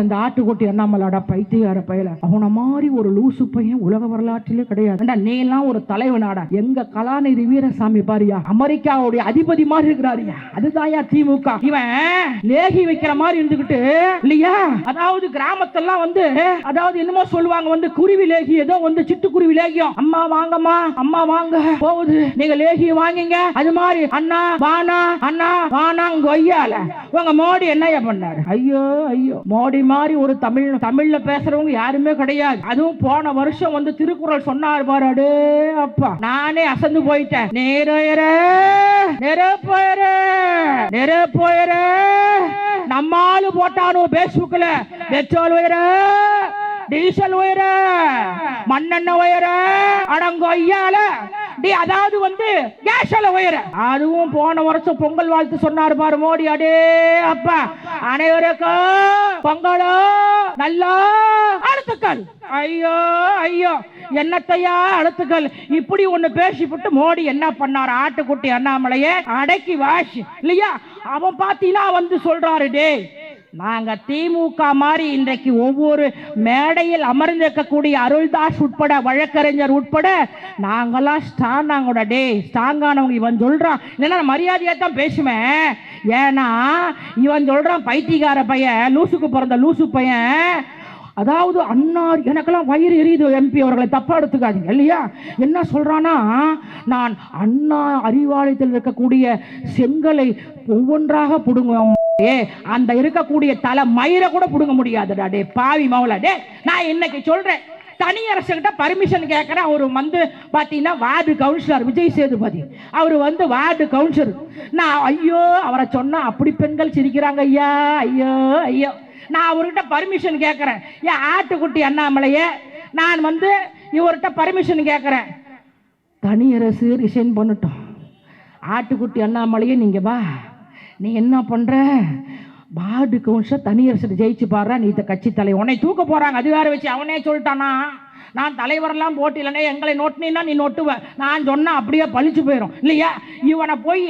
அந்த ஆட்டுக்குட்டி அண்ணாமலாடா பைத்தியார பயல. அவன மாதிரி ஒரு லூசு பையன் உலக வரலாற்றிலே கிடையாது. நீ எல்லாம் ஒரு தலைவனாடா. எங்க கலாநிதி வீரசாமி பாரியா? அமெரிக்காவுடைய அதிபதி மாதிரி இருக்கிறாரியா? அதுதான்யா திமுக. இவன் லேகி வைக்கிற மாதிரி இருந்துகிட்டு இல்லையா? அதாவது கிராமத்தெல்லாம் வந்து அதாவது என்னமோ சொல்லுவாங்க வந்து குருவி லேகி ஏதோ வந்து சிட்டுக்குருவி லேகியம். அம்மா வாங்கம்மா அம்மா வாங்க போகுது. நீங்க லேகி வாங்கிங்க. அது மாதிரி அண்ணா வானா அண்ணா வானாங்க கொய்யால உங்க மோடி என்னய்யா பண்ணாரு? ஐயோ ஐயோ. மோடி மாதிரி ஒரு தமிழ் தமிழ்ல பேசுறவங்க யாருமே கிடையாது. அதுவும் போன வருஷம் வந்து திருக்குறள் சொன்னார் பாரு அடே அப்பா. நானே அசந்து போயிட்டேன். நேரையர நேர நெருப்போயர நம்மாலு போட்டானோ பேஸ்புக்ல பெட்ரோல் உயர டீசல் உயர மண்ணெண்ண உயர. அடங்கொய்யால டி அதாவது வந்து கேஷல உயர. அதுவும் போன வருஷம் பொங்கல் வாழ்த்து சொன்னார் பாரு மோடி. அடே அப்பா. அனைவருக்கும் பொங்கலோ. நல்லா அழுத்துக்கள். ஐயோ ஐயோ. என்னத்தையா அழுத்துக்கள்? இப்படி ஒண்ணு பேசிவிட்டு மோடி என்ன பண்ணார்? ஆட்டுக்குட்டி அண்ணாமலையே அடக்கி வாஷ். இல்லையா? அவன் பாத்தீங்கன்னா வந்து சொல்றாரு டேய் நாங்க திமுக மாதிரி இன்றைக்கு ஒவ்வொரு மேடையில் அமர்ந்திருக்கக்கூடிய அருள்தாஸ் உட்பட வழக்கறிஞர் உட்பட நாங்கெல்லாம் ஸ்ட்ராங்காங்கோட டே ஸ்ட்ராங்கானவங்க இவன் சொல்றான் இல்லைன்னா மரியாதையாக தான் பேசுவேன். ஏன்னா இவன் சொல்றான் பைத்தியக்கார பையன் லூசுக்கு பிறந்த லூசு பையன். அதாவது அன்னார் எனக்கெல்லாம் வயிறு எரியுது எம்பி அவர்களை தப்பாக எடுத்துக்காதீங்க இல்லையா? என்ன சொல்கிறான்னா நான் அண்ணா அறிவாலயத்தில் இருக்கக்கூடிய செங்கலை ஒவ்வொன்றாக புடுங்குவோம். அந்த இருக்கக்கூடிய தலை மயிரை கூட புடுங்க முடியாதுடா டே பாவி மவுல டே நான் இன்னைக்கு சொல்றேன். தனி அரசுகிட்ட பர்மிஷன் கேட்குறேன் அவர் வந்து பார்த்தீங்கன்னா வார்டு கவுன்சிலர் விஜய் சேதுபதி. அவர் வந்து வார்டு கவுன்சிலர் நான் ஐயோ அவரை சொன்னா அப்படி பெண்கள் சிரிக்கிறாங்க ஐயா ஐயோ ஐயோ. நான் அவர்கிட்ட பர்மிஷன் கேட்குறேன் ஏன் ஆட்டுக்குட்டி அண்ணாமலையே நான் வந்து இவர்கிட்ட பர்மிஷன் கேட்குறேன் தனி அரசு ரிசைன் பண்ணட்டும். ஆட்டுக்குட்டி அண்ணாமலையே நீங்க வா. நீ என்ன பண்ற? வார்டு கவுன்சிலர் தனி அரசு ஜெயிச்சு பாரு நீ இந்த கட்சி தலை. உன்னை தூக்க போறாங்க. அதிகாரம் வச்சு அவனே சொல்லிட்டானா? நான் தலைவரெல்லாம் போட்டிலனே எங்களை நோட்டினா நீ நொட்டுவ. நான் சொன்னால் அப்படியே பழிச்சு போயிடும் இல்லையா? இவனை போய்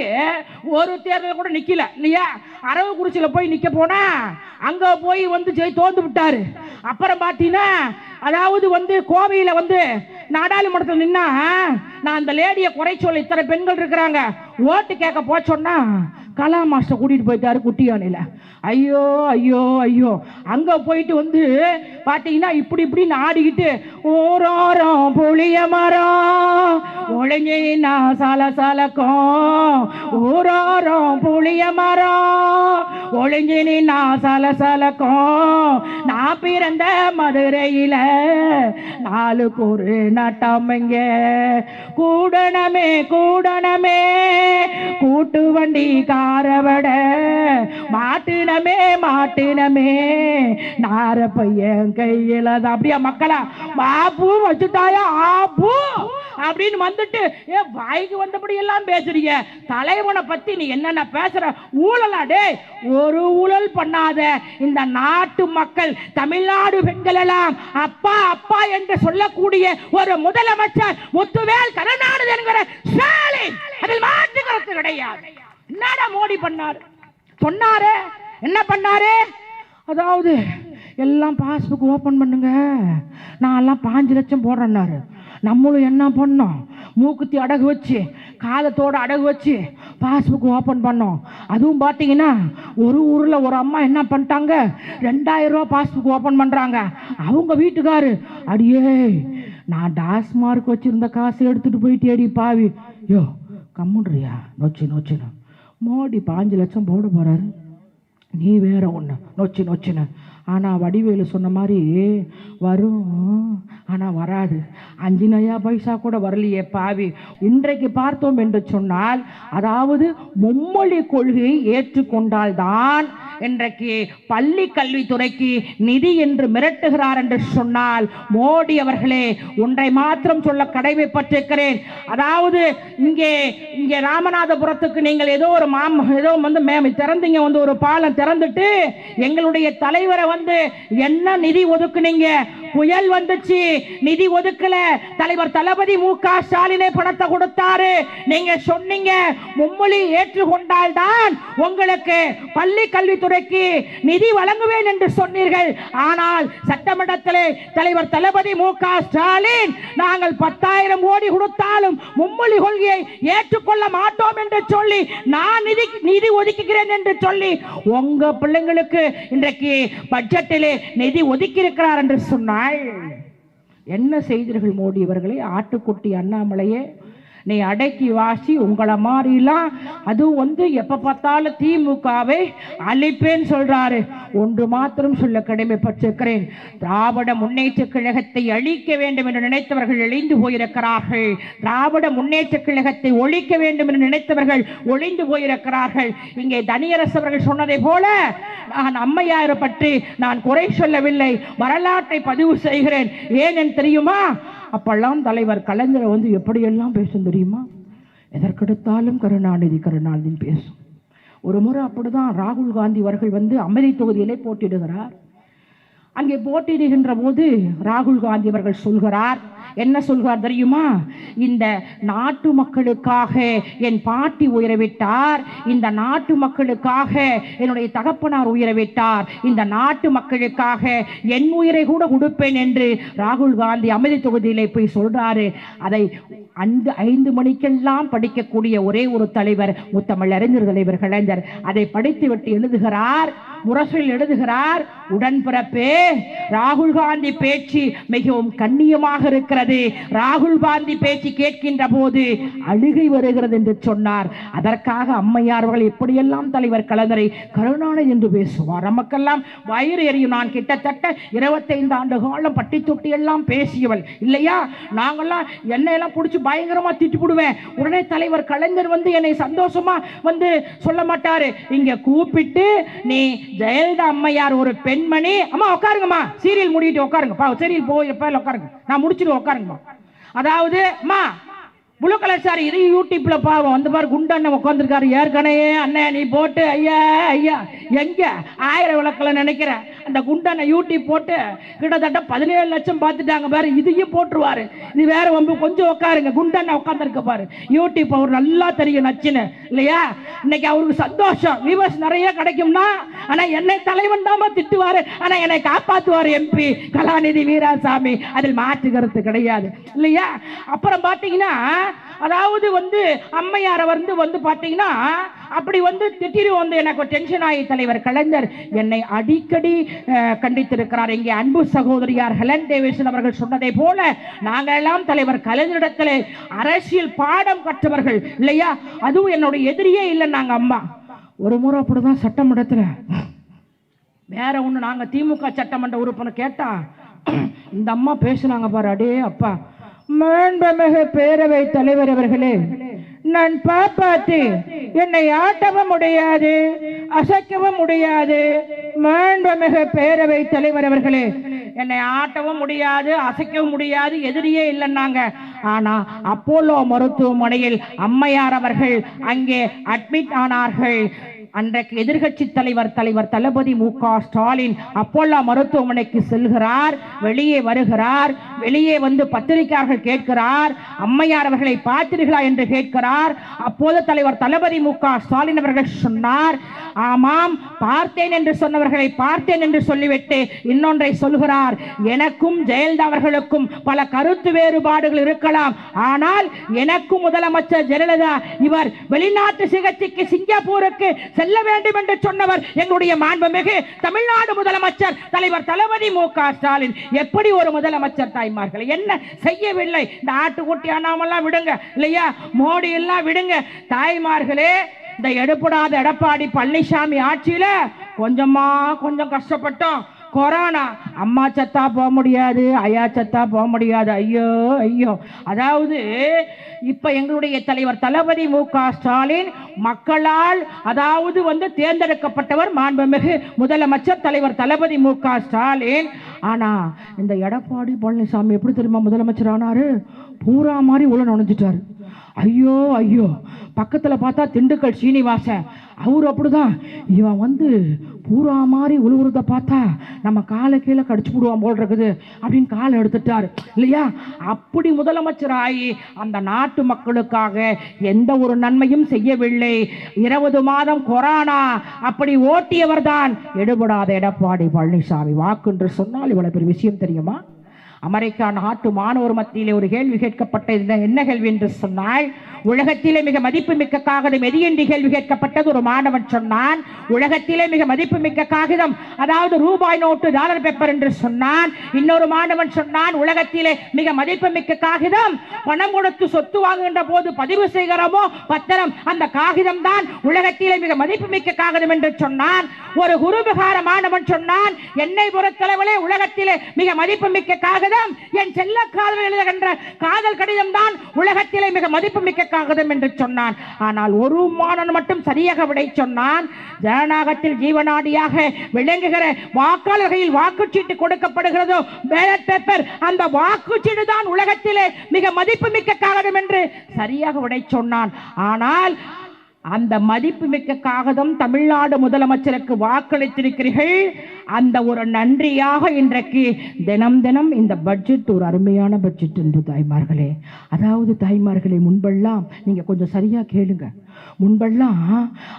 ஒரு தேர்தல் கூட நிக்கல. இல்லையா? அரவக்குறிச்சியில் போய் நிக்க போனா அங்க போய் வந்து ஜெய் தோந்து விட்டாரு. அப்புறம் பார்த்தீங்கன்னா அதாவது வந்து கோவையில வந்து நாடாளுமன்றத்தில் நின்னா நான் அந்த லேடியை குறை சொல்ல இத்தனை பெண்கள் இருக்கிறாங்க ஓட்டு கேட்க போச்சோன்னா கலா மாஸ்டர் கூட்டிட்டு போயிட்டாரு குட்டியானையில. ஐயோ ஐயோ ஐயோ. அங்க போயிட்டு வந்து பாத்தீங்கன்னா இப்படி இப்படின்னு ஆடிக்கிட்டு ஓரோரம் புளிய மரம் ஒளிஞ்சினா சல சலக்கும். ஓரோரம் புளிய மரம் ஒளிஞ்சினா சல சலக்கும். நான் பிறந்த மதுரையில நாளுக்கு ஒரு நட்டமைங்க கூடணமே கூடணமே. கூட்டு வண்டி காரவட. மாட்டினமே மாட்டினமே. நார பையன் கையில தான் அப்படியா மக்களா? பாப்பு வச்சுட்டாயா? ஆப்பு அப்படின்னு வந்துட்டு ஏ வாய்க்கு வந்தபடி எல்லாம் பேசுறீங்க. தலைவனை பத்தி நீ என்னென்ன பேசுற? ஊழலா டேய்? ஒரு ஊழல் பண்ணாத. இந்த நாட்டு மக்கள் தமிழ்நாடு பெண்கள் எல்லாம் அப்பா அப்பா என்று சொல்லக்கூடிய ஒரு முதலமைச்சர் முத்துவேல் கருணாநிதி என்கிற ஸ்டாலின் அதில் மாற்று கருத்து கிடையாது. என்னடா மோடி பண்ணாரு? சொன்னாரு. என்ன பண்ணாரு? அதாவது எல்லாம் பாஸ்புக் ஓபன் பண்ணுங்க. நான் எல்லாம் பாஞ்சு லட்சம் போடுறேன்னாரு. நம்மளும் என்ன பண்ணோம்? மூக்குத்தி அடகு வச்சு காலத்தோடு அடகு வச்சு பாஸ்புக் ஓப்பன் பண்ணோம். அதுவும் பார்த்தீங்கன்னா ஒரு ஊரில் ஒரு அம்மா என்ன பண்ணிட்டாங்க? ரெண்டாயிரம் ரூபா பாஸ்புக் ஓப்பன் பண்ணுறாங்க அவங்க வீட்டுக்காரு அடியே நான் டாஸ்மார்க் வச்சுருந்த காசு எடுத்துகிட்டு போயிட்டு அடி பாவி. யோ கம்முன்றியா? நொச்சு நொச்சுன்னு மோடி பாஞ்சு லட்சம் போட போகிறாரு நீ வேற ஒன்று நொச்சு நொச்சுன்னு. ஆனால் வடிவேலு சொன்ன மாதிரி வரும் ஆனால் வராது. அஞ்சு நயா பைசா கூட வரலையே பாவி. இன்றைக்கு பார்த்தோம் என்று சொன்னால் அதாவது மும்மொழி கொள்கையை ஏற்றுக்கொண்டால்தான் இன்றைக்கு பள்ளி கல்வித்துறைக்கு நிதி என்று மிரட்டுகிறார் என்று சொன்னால் மோடி அவர்களே ஒன்றை மாத்திரம் சொல்ல கடமைப்பட்டிருக்கிறேன். அதாவது இங்கே இங்கே ராமநாதபுரத்துக்கு நீங்கள் ஏதோ ஒரு மாம் ஏதோ வந்து மேம் திறந்தீங்க வந்து ஒரு பாலம் திறந்துட்டு எங்களுடைய தலைவரை வந்து என்ன நிதி ஒதுக்குனீங்க? புயல் வந்துச்சு. நிதி ஒதுக்கல. தலைவர் தளபதி மு க ஸ்டாலினே பணத்தை கொடுத்தாரு. நீங்க சொன்னீங்க மும்மொழி ஏற்றுக்கொண்டால்தான் உங்களுக்கு பள்ளி கல்வித்துறைக்கு நிதி வழங்குவேன் என்று சொன்னீர்கள். ஆனால் சட்டமன்றத்தில் தலைவர் தளபதி மு க ஸ்டாலின் நாங்கள் பத்தாயிரம் கோடி கொடுத்தாலும் மும்மொழி கொள்கையை ஏற்றுக்கொள்ள மாட்டோம் என்று சொல்லி நான் நிதி நிதி ஒதுக்குகிறேன் என்று சொல்லி உங்க பிள்ளைங்களுக்கு இன்றைக்கு பட்ஜெட்டிலே நிதி ஒதுக்கி இருக்கிறார் என்று சொன்னார் நாள். என்ன செய்தீர்கள் மோடி அவர்களே? ஆட்டுக்குட்டி அண்ணாமலையே நீ அடக்கி வாசி உங்களை மாதிரிலாம் அதுவும் வந்து எப்போ பார்த்தாலும் திமுகவை அழிப்பேன்னு சொல்றாரு. ஒன்று மாத்திரம் சொல்ல கடமைப்பட்டிருக்கிறேன். திராவிட முன்னேற்ற கழகத்தை அழிக்க வேண்டும் என்று நினைத்தவர்கள் எழிந்து போயிருக்கிறார்கள். திராவிட முன்னேற்ற கழகத்தை ஒழிக்க வேண்டும் என்று நினைத்தவர்கள் ஒளிந்து போயிருக்கிறார்கள். இங்கே தனியரசு அவர்கள் சொன்னதை போல நான் அம்மையாரை பற்றி நான் குறை சொல்லவில்லை. வரலாற்றை பதிவு செய்கிறேன். ஏன் தெரியுமா? அப்பெல்லாம் தலைவர் கலைஞரை வந்து எப்படியெல்லாம் பேசும் தெரியுமா? எதற்கெடுத்தாலும் கருணாநிதி கருணாநிதி பேசும். ஒரு முறை அப்படிதான் ராகுல் காந்தி அவர்கள் வந்து அமெரி தொகுதியிலே போட்டிடுகிறார் அங்கே போட்டியிடுகின்ற போது ராகுல் காந்தி அவர்கள் சொல்கிறார் என்ன சொல்கிறார் தெரியுமா? இந்த நாட்டு மக்களுக்காக என் பாட்டி உயரவிட்டார் இந்த நாட்டு மக்களுக்காக என்னுடைய தகப்பனார் உயரவிட்டார் இந்த நாட்டு மக்களுக்காக என் உயிரை கூட கொடுப்பேன் என்று ராகுல் காந்தி அமைதி தொகுதியிலே போய் சொல்றாரு. அதை அந்த ஐந்து மணிக்கெல்லாம் படிக்கக்கூடிய ஒரே ஒரு தலைவர் முத்தமிழ் அறிஞர் தலைவர் கலைஞர். அதை படித்துவிட்டு எழுதுகிறார். முரசில் எழுதுகிறார். உடன்பிறப்பே. ராகுல் காந்தி பேச்சு மிகவும் கண்ணியமாக இருக்கிறது. ராகுல் காந்தி பேச்சு கேட்கின்ற போது அழுகை வருகிறது என்று சொன்னார். அதற்காக அம்மையார் அவர்கள் எப்படியெல்லாம் தலைவர் கலைஞரை கருணாநிதி என்று பேசுவார்? நமக்கெல்லாம் வயிறு எரியும். நான் கிட்டத்தட்ட இருபத்தைந்து ஆண்டு காலம் பட்டி தொட்டி எல்லாம் பேசியவள். இல்லையா? நாங்கெல்லாம் என்னையெல்லாம் பிடிச்சி பயங்கரமா திட்டு போடுவேன். உடனே தலைவர் கலைஞர் வந்து என்னை சந்தோஷமா வந்து சொல்ல மாட்டாரு. இங்க கூப்பிட்டு நீ ஜெயலலிதா அம்மையார் ஒரு பெண்மணி. அம்மா உட்காருங்கம்மா. சீரியல் முடிட்டு உட்காருங்க. பா சீரியல் போய் உட்காருங்க. நான் முடிச்சுட்டு உட்காரு உட்காருங்கம்மா அதாவது அம்மா புளு கலர் சாரி இது யூடியூப்ல பாவம். அந்த மாதிரி குண்டு அண்ணன் உட்காந்துருக்காரு ஏற்கனவே அண்ணன் நீ போட்டு ஐயா ஐயா எங்க? ஆயிரம் விளக்கில் நினைக்கிறேன். அந்த குண்டண்ணன் யூடியூப் போட்டு கிட்டத்தட்ட பதினேழு லட்சம் பார்த்துட்டாங்க பாரு இதையும் போட்டுருவாரு. இது வேற வம்பு கொஞ்சம் உட்காருங்க குண்டண்ணன் உட்காந்துருக்க பாரு. யூடியூப் அவர் நல்லா தெரியும் நச்சுன்னு இல்லையா? இன்னைக்கு அவருக்கு சந்தோஷம். வியூவர்ஸ் நிறைய கிடைக்கும்னா ஆனா என்னை தலைவன் தாம திட்டுவாரு. ஆனா என்னை காப்பாத்துவார் எம்பி கலாநிதி வீராசாமி. அதில் மாற்று கருத்து கிடையாது இல்லையா? அப்புறம் பாத்தீங்கன்னா அதாவது வந்து அம்மையாரை வந்து வந்து பார்த்தீங்கன்னா அப்படி வந்து திட்டிரு வந்து எனக்கு டென்ஷன் ஆகி தலைவர் கலைஞர். என்னை அடிக்கடி கண்டித்திருக்கிறார். இங்கே அன்பு சகோதரியார் ஹெலன் டேவிசன் அவர்கள் சொன்னதை போல நாங்கள் எல்லாம் தலைவர் கலைஞரிடத்தில் அரசியல் பாடம் கற்றவர்கள் இல்லையா? அதுவும் என்னுடைய எதிரியே இல்லை நாங்கள் அம்மா. ஒரு முறை அப்படிதான் சட்டமன்றத்தில் வேற ஒன்று நாங்கள் திமுக சட்டமன்ற உறுப்பினர் கேட்டா இந்த அம்மா பேசுனாங்க பாரு அடே அப்பா. மாண்பமிகு பேரவை தலைவர் அவர்களே நான் பாப்பாத்து என்னை ஆட்டவும் முடியாது அசைக்கவும் முடியாது. மாண்பமிகு பேரவை தலைவர் அவர்களே என்னை ஆட்டவும் முடியாது அசைக்கவும் முடியாது எதிரியே இல்லைன்னாங்க. ஆனா அப்போலோ மருத்துவமனையில் அம்மையார் அவர்கள் அங்கே அட்மிட் ஆனார்கள். அன்றைக்கு எதிர்கட்சி தலைவர் தலைவர் தளபதி மு க. ஸ்டாலின் அப்போல்லா மருத்துவமனைக்கு செல்கிறார் வெளியே வருகிறார் வெளியே வந்து பத்திரிகையாளர்கள் கேட்கிறார் அம்மையார் அவர்களை பார்த்தீர்களா என்று கேட்கிறார். அப்போது தலைவர் தளபதி மு க. ஸ்டாலின் அவர்கள் சொன்னார் ஆமாம் பார்த்தேன் என்று சொன்னவர்களை பார்த்தேன் என்று சொல்லிவிட்டு இன்னொன்றை சொல்கிறார். எனக்கும் ஜெயலலிதா அவர்களுக்கும் பல கருத்து வேறுபாடுகள் இருக்கலாம். ஆனால் எனக்கும் முதலமைச்சர் ஜெயலலிதா இவர் வெளிநாட்டு சிகிச்சைக்கு சிங்கப்பூருக்கு செல்ல வேண்டும் என்று சொன்னவர் எங்களுடைய மாண்புமிகு தமிழ்நாடு முதலமைச்சர் தலைவர் தளபதி மு க ஸ்டாலின். எப்படி ஒரு முதலமைச்சர் தாய்மார்கள் என்ன செய்யவில்லை? இந்த ஆட்டுக்குட்டி அண்ணாமெல்லாம் விடுங்க இல்லையா? மோடி எல்லாம் விடுங்க. தாய்மார்களே இந்த எடுப்படாத எடப்பாடி பழனிசாமி ஆட்சியில கொஞ்சமா கொஞ்சம் கஷ்டப்பட்டோம். கொரோனா. அம்மா சத்தா போக முடியாது ஐயா சத்தா போக முடியாது. ஐயோ ஐயோ. அதாவது இப்ப எங்களுடைய தலைவர் தளபதி மு க ஸ்டாலின் மக்களால் அதாவது வந்து தேர்ந்தெடுக்கப்பட்டவர் மாண்புமிகு முதலமைச்சர் தலைவர் தளபதி மு க ஸ்டாலின். ஆனா இந்த எடப்பாடி பழனிசாமி எப்படி தெரியுமா முதலமைச்சர் ஆனாரு பூரா மாதிரி உள்ள நுழைஞ்சிட்டாரு. ஐயோ ஐயோ. பக்கத்துல பார்த்தா திண்டுக்கல் சீனிவாசன். அவர் அப்படிதான். இவன் வந்து பூரா மாதிரி உழுவுறத பார்த்தா நம்ம காலை கீழே கடிச்சு விடுவான் போல் இருக்குது அப்படின்னு காலை எடுத்துட்டாரு. இல்லையா? அப்படி முதலமைச்சர் ஆகி அந்த நாட்டு மக்களுக்காக எந்த ஒரு நன்மையும் செய்யவில்லை. இருபது மாதம் கொரோனா அப்படி ஓட்டியவர் தான் எடுபடாத எடப்பாடி பழனிசாமி வாக்கு என்று சொன்னால் இவ்வளவு பெரிய விஷயம் தெரியுமா? அமெரிக்கா நாட்டு மாணவர் மத்தியிலே ஒரு கேள்வி கேட்கப்பட்ட என்ன- கேள்வி என்று சொன்னால் உலகத்திலே மிக மதிப்புமிக்க காகிதம் எது என்று கேள்வி கேட்கப்பட்டது? ஒரு மாணவன் சொன்னான் உலகத்திலே மிக மதிப்புமிக்க காகிதம் அதாவது ரூபாய் நோட்டு டாலர் பேப்பர் என்று சொன்னான். இன்னொரு மாணவன் சொன்னான் உலகத்திலே மிக மதிப்புமிக்க காகிதம் பணம் கொடுத்து சொத்து வாங்குகின்ற போது பதிவு செய்கிறோமோ பத்திரம் அந்த காகிதம் தான் உலகத்திலே மிக மதிப்புமிக்க காகிதம் என்று சொன்னான். ஒரு குருவிகார மாணவன் சொன்னான் என்னை பொறுத்தளவிலே உலகத்திலே மிக மதிப்புமிக்க காகிதம் என் செல்ல காதல் எழுதுகின்ற காதல் கடிதம் தான் உலகத்திலே மிக மதிப்புமிக்க காகிதம் என்று சொன்னான். ஆனால் ஒரு மாணவன் மட்டும் சரியாக விடை சொன்னான். ஜனநாயகத்தில் ஜீவனாடியாக விளங்குகிற வாக்காளர்களில் வாக்குச்சீட்டு கொடுக்கப்படுகிறதோ பேலட் பேப்பர் அந்த வாக்குச்சீட்டு தான் உலகத்திலே மிக மதிப்புமிக்க காகிதம் என்று சரியாக விடை சொன்னான். ஆனால் அந்த மதிப்புமிக்க காகிதம் தமிழ்நாடு முதலமைச்சருக்கு வாக்களித்திருக்கிறீர்கள். அந்த ஒரு நன்றியாக இன்றைக்கு தினம் தினம் இந்த பட்ஜெட் ஒரு அருமையான பட்ஜெட் என்று தாய்மார்களே. அதாவது தாய்மார்களே முன்பெல்லாம் நீங்கள் கொஞ்சம் சரியாக கேளுங்க. முன்பெல்லாம்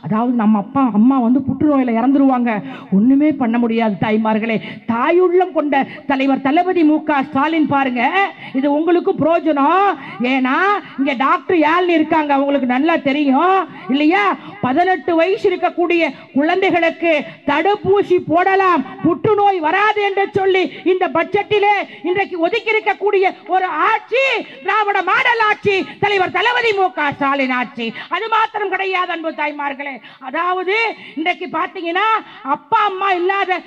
அதாவது நம்ம அப்பா அம்மா வந்து புற்றுநோயில் இறந்துருவாங்க. ஒன்றுமே பண்ண முடியாது தாய்மார்களே. தாயுள்ளம் கொண்ட தலைவர் தளபதி மு க ஸ்டாலின் பாருங்க. இது உங்களுக்கு பிரயோஜனம் ஏன்னா இங்கே டாக்டர் யாழ்னு இருக்காங்க. அவங்களுக்கு நல்லா தெரியும். இல்லையா பதினெட்டு வயசு இருக்கக்கூடிய குழந்தைகளுக்கு தடுப்பூசி போடலாம். புற்றுநோய் வராது என்று சொல்லி இந்த பட்ஜெட்டிலே இன்றைக்கு ஒதுக்கி இருக்கக்கூடிய ஒரு ஆட்சி திராவிட மாடல் ஆட்சி தலைவர் தளபதி மு க ஸ்டாலின் ஆட்சி. அது மாத்திரம் கிடையாது அன்பு தாய்மார்களே. அதாவது இன்றைக்கு பாத்தீங்கன்னா அப்பா அம்மா இல்லாத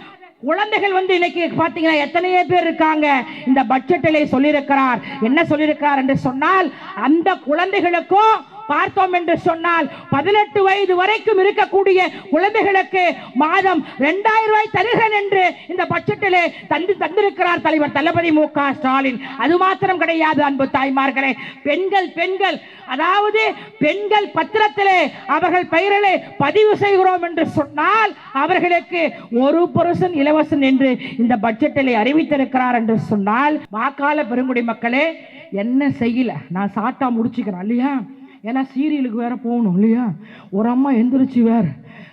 குழந்தைகள் வந்து இன்னைக்கு பாத்தீங்கன்னா எத்தனையோ பேர் இருக்காங்க. இந்த பட்ஜெட்டிலே சொல்லியிருக்கிறார். என்ன சொல்லியிருக்கிறார் என்று சொன்னால் அந்த குழந்தைகளுக்கும் பார்த்தோம் என்று சொன்னால் பதினெட்டு வயது வரைக்கும் இருக்கக்கூடிய குழந்தைகளுக்கு மாதம் ரெண்டாயிரம் ரூபாய் தருகிறேன் என்று இந்த பட்ஜெட்டிலே தந்து தந்திருக்கிறார் தலைவர் தளபதி மு க ஸ்டாலின். அது மாத்திரம் கிடையாது அன்பு தாய்மார்களே. பெண்கள் பெண்கள் அதாவது பெண்கள் பத்திரத்திலே அவர்கள் பெயரிலே பதிவு செய்கிறோம் என்று சொன்னால் அவர்களுக்கு ஒரு பர்சன் இலவசம் என்று இந்த பட்ஜெட்டிலே அறிவித்திருக்கிறார் என்று சொன்னால் வாக்காள பெருங்குடி மக்களே என்ன செய்யல? நான் சாட்டா முடிச்சுக்கிறேன் இல்லையா? ஏன்னா சீரியலுக்கு வேற போகணும் இல்லையா? ஒரு அம்மா எந்திரிச்சு வேற.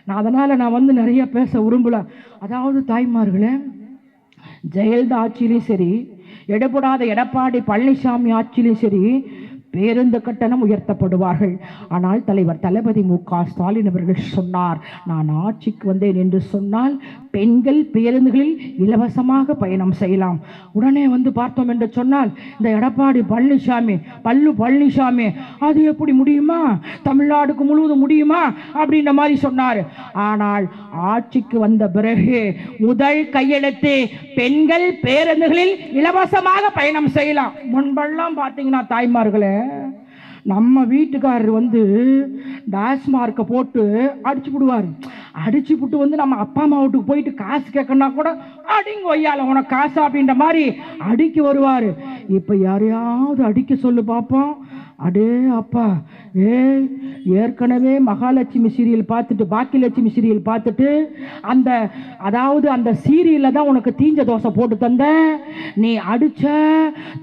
நான் அதனால் நான் வந்து நிறைய பேச விரும்பல. அதாவது தாய்மார்களே ஜெயலலிதா ஆட்சியிலையும் சரி எடுபடாத எடப்பாடி பழனிசாமி ஆட்சியிலையும் சரி பேருந்து கட்டணம் உயர்த்தப்படுவார்கள். ஆனால் தலைவர் தளபதி மு க ஸ்டாலின் அவர்கள் சொன்னார் நான் ஆட்சிக்கு வந்தேன் என்று சொன்னால் பெண்கள் பேருந்துகளில் இலவசமாக பயணம் செய்யலாம். உடனே வந்து பார்த்தோம் என்று சொன்னால் இந்த எடப்பாடி பழனிசாமி பல்லு பழனிசாமி அது எப்படி முடியுமா? தமிழ்நாடுக்கு முழுவதும் முடியுமா? அப்படின்ற மாதிரி சொன்னார். ஆனால் ஆட்சிக்கு வந்த பிறகு முதல் கையெழுத்து பெண்கள் பேருந்துகளில் இலவசமாக பயணம் செய்யலாம். முன்பெல்லாம் பார்த்தீங்கன்னா தாய்மார்களே நம்ம வீட்டுக்காரர் வந்து டாஸ்மார்க்கை போட்டு அடிச்சு விடுவார் அடிச்சு விட்டு வந்து நம்ம அப்பா அம்மா வீட்டுக்கு போயிட்டு காசு கேட்கணும்னா கூட அடிங்க ஒய்யால உனக்கு காசு அப்படின்ற மாதிரி அடிக்க வருவார். இப்போ யாரையாவது அடிக்க சொல்லு பார்ப்போம் அடே அப்பா. ஏய் ஏற்கனவே மகாலட்சுமி சீரியல் பார்த்துட்டு பாக்கியலட்சுமி சீரியல் பார்த்துட்டு அந்த அதாவது அந்த சீரியலில் தான் உனக்கு தீஞ்ச தோசை போட்டு தந்தேன் நீ அடித்த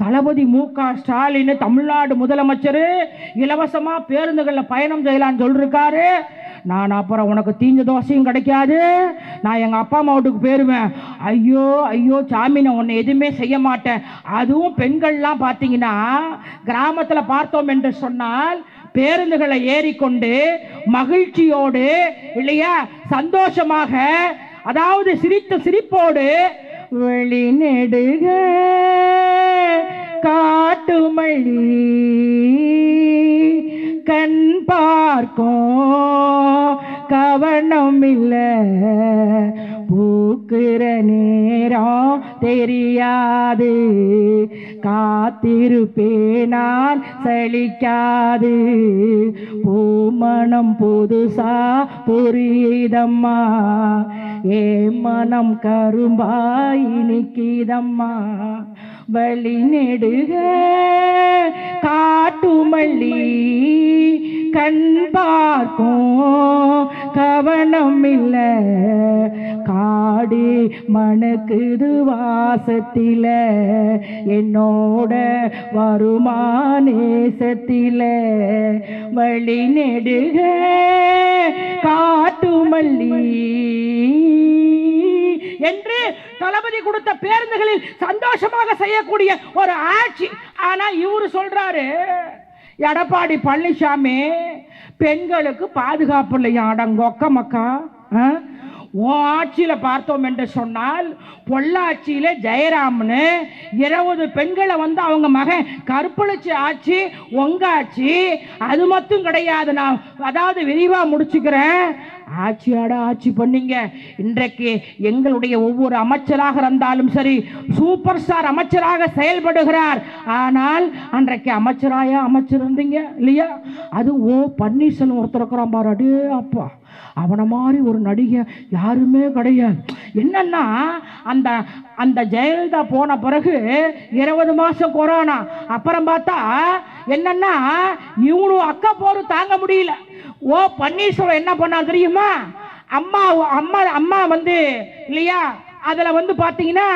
தளபதி மு க. ஸ்டாலின் தமிழ்நாடு முதலமைச்சர் இலவசமாக பேருந்துகளில் பயணம் செய்யலான்னு சொல்லிருக்காரு. நான் அப்புறம் உனக்கு தீஞ்ச தோசையும் கிடைக்காது. நான் எங்கள் அப்பா அம்மா வீட்டுக்கு போயிடுவேன் ஐயோ ஐயோ சாமி நான் உன்னை எதுவுமே செய்ய மாட்டேன். அதுவும் பெண்கள்லாம் பார்த்தீங்கன்னா கிராமத்தில் பார்த்தோம் என்று சொன்னால் பேருந்துகளை ஏறிக்கொண்டு மகிழ்ச்சியோடு இல்லையா சந்தோஷமாக அதாவது சிரித்த சிரிப்போடு வெளிநெடுக காட்டுமல்லி கண் பார்க்கும். கவனம் இல்லை பூ பூக்குற நேரம் தெரியாது. காத்திருப்பே நான் சலிக்காது. பூமணம் புதுசா புரியுதம்மா. ஏ மனம் கரும்பாய் இனிக்குதம்மா. வழி நெடுக காட்டுமல்லி கண் பார்க்கும். கவனம் இல்லை காடு மணக்குது வாசத்தில. என்னோட வருமானேசத்தில வழி நெடுக காட்டுமல்லி என்று தளபதி கொடுத்த பேருந்துகளில் சந்தோஷமாக செய்யக்கூடிய ஒரு ஆட்சி. ஆனா இவரு சொல்றாரு எடப்பாடி பழனிசாமி பெண்களுக்கு பாதுகாப்பு இல்லையா அடங்கொக்க மக்கா உன் ஆட்சியில் பார்த்தோம் என்று சொன்னால் பொள்ளாச்சியில ஜெயராம்னு இருபது பெண்களை வந்து அவங்க மகன் கற்பழிச்சு ஆட்சி உங்க ஆட்சி அது மட்டும் கிடையாது. நான் அதாவது விரிவாக முடிச்சுக்கிறேன். ஆட்சியாட ஆட்சி பண்ணீங்க. இன்றைக்கு எங்களுடைய ஒவ்வொரு அமைச்சராக இருந்தாலும் சரி சூப்பர் ஸ்டார் அமைச்சராக செயல்படுகிறார். ஆனால் அன்றைக்கு அமைச்சராயா அமைச்சர் இருந்தீங்க இல்லையா? அது ஓ பன்னீர்செல்வம் ஒருத்தர் இருக்கிறான் பாரு. அப்பா. அவனை மாதிரி ஒரு நடிகை யாருமே கிடையாது. என்னன்னா அந்த அந்த ஜெயலலிதா போன பிறகு இருபது மாசம் கொரோனா. அப்புறம் பார்த்தா என்னன்னா இவனும் அக்கா போர் தாங்க முடியல. ஓ பன்னீர்செல்வம் என்ன பண்ணா தெரியுமா? அம்மா அம்மா அம்மா வந்து இல்லையா? அதில் வந்து பார்த்தீங்கன்னா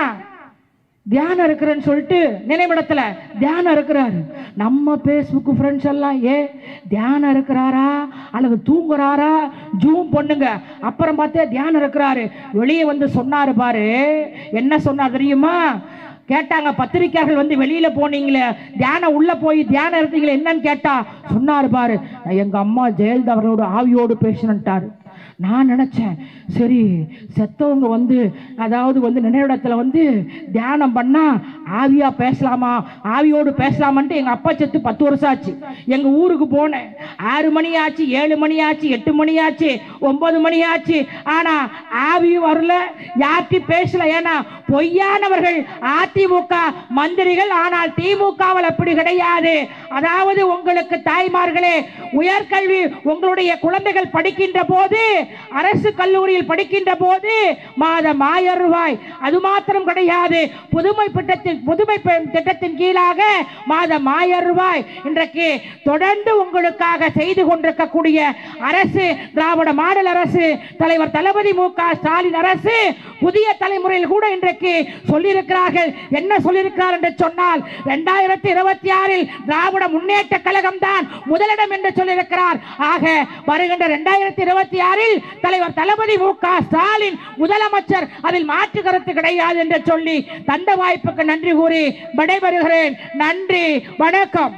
தியானம் இருக்கிறேன்னு சொல்லிட்டு நினைவிடத்துல தியானம் இருக்கிறாரு. நம்ம ஃபேஸ்புக் ஃப்ரெண்ட்ஸ் எல்லாம் ஏ தியானம் இருக்கிறாரா? அல்லது தூங்குறாரா? ஜூம் பொண்ணுங்க. அப்புறம் பார்த்தே தியானம் இருக்கிறாரு. வெளியே வந்து சொன்னாரு பாரு. என்ன சொன்னார் தெரியுமா? கேட்டாங்க பத்திரிக்கையாளர்கள் வந்து வெளியில போனீங்களே தியானம் உள்ள போய் தியானம் இருந்தீங்களே என்னன்னு கேட்டா? சொன்னாரு பாரு. எங்க அம்மா ஜெயலலிதா அவர்களோட ஆவியோடு பேசணுன்ட்டாரு நான் நினச்சேன். சரி செத்தவங்க வந்து அதாவது வந்து நினைவிடத்தில் வந்து தியானம் பண்ணால் ஆவியாக பேசலாமா? ஆவியோடு பேசலாமான்ட்டு எங்கள் அப்பா செத்து பத்து வருஷம் ஆச்சு. எங்கள் ஊருக்கு போனேன். ஆறு மணி ஆச்சு ஏழு மணி ஆச்சு எட்டு மணி ஆச்சு ஒம்பது மணி ஆச்சு. ஆனால் ஆவியும் வரல யார்கிட்டையும் பேசல. ஏன்னா பொய்யானவர்கள் அதிமுக மந்திரிகள் ஆனால் திமுகவில் அப்படி கிடையாது. அதாவது உங்களுக்கு தாய்மார்களே உயர்கல்வி உங்களுடைய குழந்தைகள் படிக்கின்ற போது அரசு கல்லூரியில் படிக்கின்ற போது மாதம் ஆயிரம் ரூபாய். அது மாத்திரம் கிடையாது. புதுமை திட்டத்தின் புதுமை திட்டத்தின் கீழாக மாதம் ஆயிரம் ரூபாய். இன்றைக்கு தொடர்ந்து உங்களுக்காக செய்து கொண்டிருக்கக்கூடிய அரசு திராவிட மாடல் அரசு தலைவர் தளபதி மு க ஸ்டாலின் அரசு புதிய தலைமுறையில் கூட இன்றைக்கு சொல்லியிருக்கிறார்கள். என்ன சொல்லியிருக்கிறார் என்று சொன்னால் இரண்டாயிரத்தி இருபத்தி ஆறில் திராவிட முன்னேற்ற கழகம் தான் முதலிடம் என்று சொல்லியிருக்கிறார். ஆக வருகின்ற இரண்டாயிரத்தி இருபத்தி ஆறில் தலைவர் தளபதி மு க ஸ்டாலின் முதலமைச்சர் அதில் மாற்று கருத்து கிடையாது என்று சொல்லி தந்த வாய்ப்புக்கு நன்றி கூறி விடைபெறுகிறேன். நன்றி வணக்கம்.